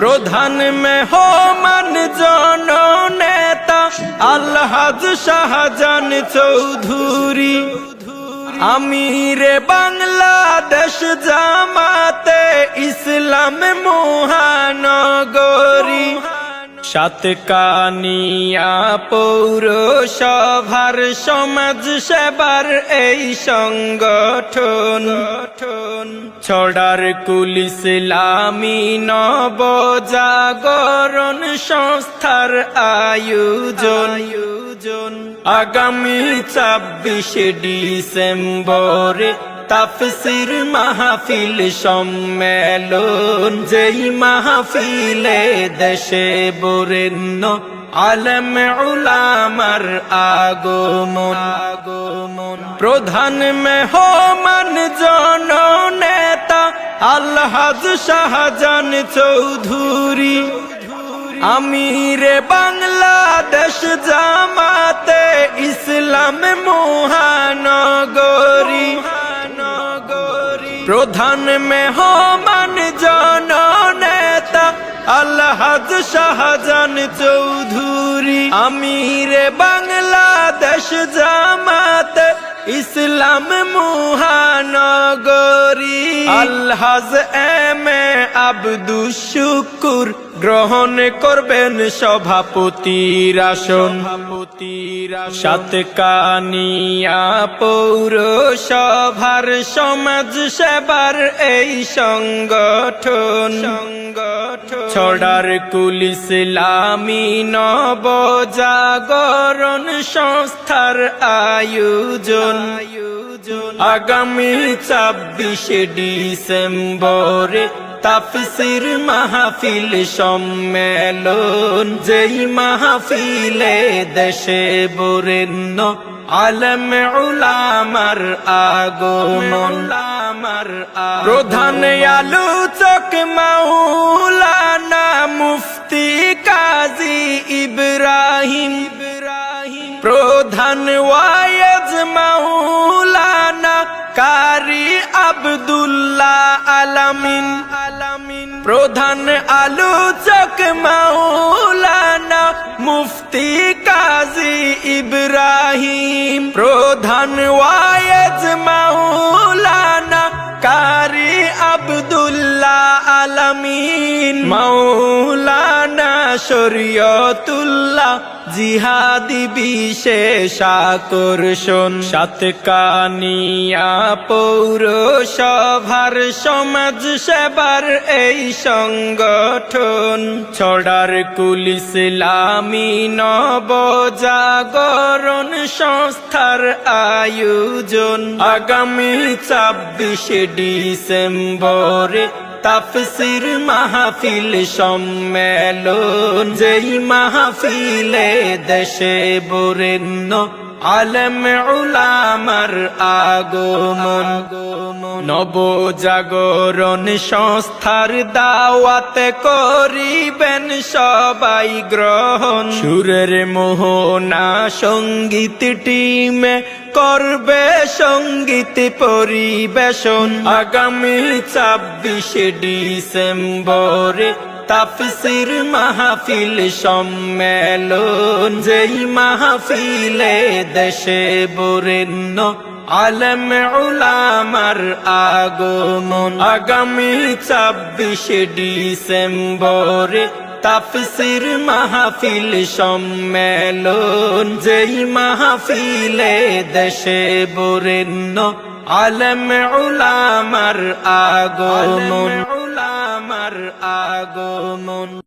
প্রধান মেহমান জন নেতা আল্লাহাজ শাহজান চৌধুরী। আমিরে বাংলাদেশ জামাতে ইসলাম মহানগরী। সাতকানিয়া পৌরসভার সমাজ সেবার এই সংগঠন। ছড়ার কুল ইসলামী নবজাগরণ সংস্থার আয়োজন। আগামী ছাব্বিশে ডিসেম্বরে তাফসির মাহফিল সম্মেলন, যেই মাহফিলে দেশে বরেণ্য আলম উলামার আগমন। আগমন প্রধান মেহমান জন নেতা আল্লাহাজ শাহজান চৌধুরী, আমিরে বাংলাদেশ জামাতে প্রধান মেহমান জন নেতা আল্লাহ শাহজান চৌধুরী আমিরে বাংলা ইসলাম মহানগরী। আল্লাহাজ এম এ আব্দুস শুকুর গ্রহণ করবেন সভাপতির আসন। সাতকানিয়া পৌরসভার সমাজ সেবার এই সংগঠন। ছড়ার কুল ইসলামী নবজাগরণ সংস্থার আয়োজন। আগামী ছাব্বিশে ডিসেম্বরে তাফসির মাহফিল সম্মেলন। যেই মাহফিলে দেশে বরেণ্য আলম উলামার আগমন। প্রধান আলোচক মাওলানা মুফতি কাজী ইব্রাহিম। প্রধান ওয়াইজ মাওলানা কারি আব্দুল্লাহ আলামিন আলামিন। প্রধান আলোচক মাওলানা মুফতি ইব্রাহিম প্রধান ওয়ায়েজ মাওলানা কারি আবদুল্লাহ আলামিন। মাওলানা শরীয়তুল্লাহ জিহাদি বিশেষ আকর্ষণ। সাতকানিয়া পৌরসভার সমাজ সেবার এই সংগঠন। ছড়ার কুল ইসলামী নবজাগরণ সংস্থার আয়োজন। আগামী ছাব্বিশে ডিসেম্বরে তাফসির মাহফিল সম্মেলন যেই মাহফিলে দেশে বরেণ্য আলম উলামার আগমন। নবজাগরণ সংস্থার দাওয়াতে করিবেন সবাই গ্রহণ। সুরের মোহনা সংগীত টিমে করবে সংগীত পরিবেশন। আগামী ছাব্বিশে ডিসেম্বরে তাফসির মাহফিল সম্মেলন, যেই মাহফিলে দেশে বরেণ্য আলম উলামার আগমন। আগামী ছাব্বিশে ডিসেম্বরে তাফসির মাহফিল সম্মেলন, যেই মাহফিলে দেশে বরেণ্য আলম উলামার আগমন। উলামার আগমন।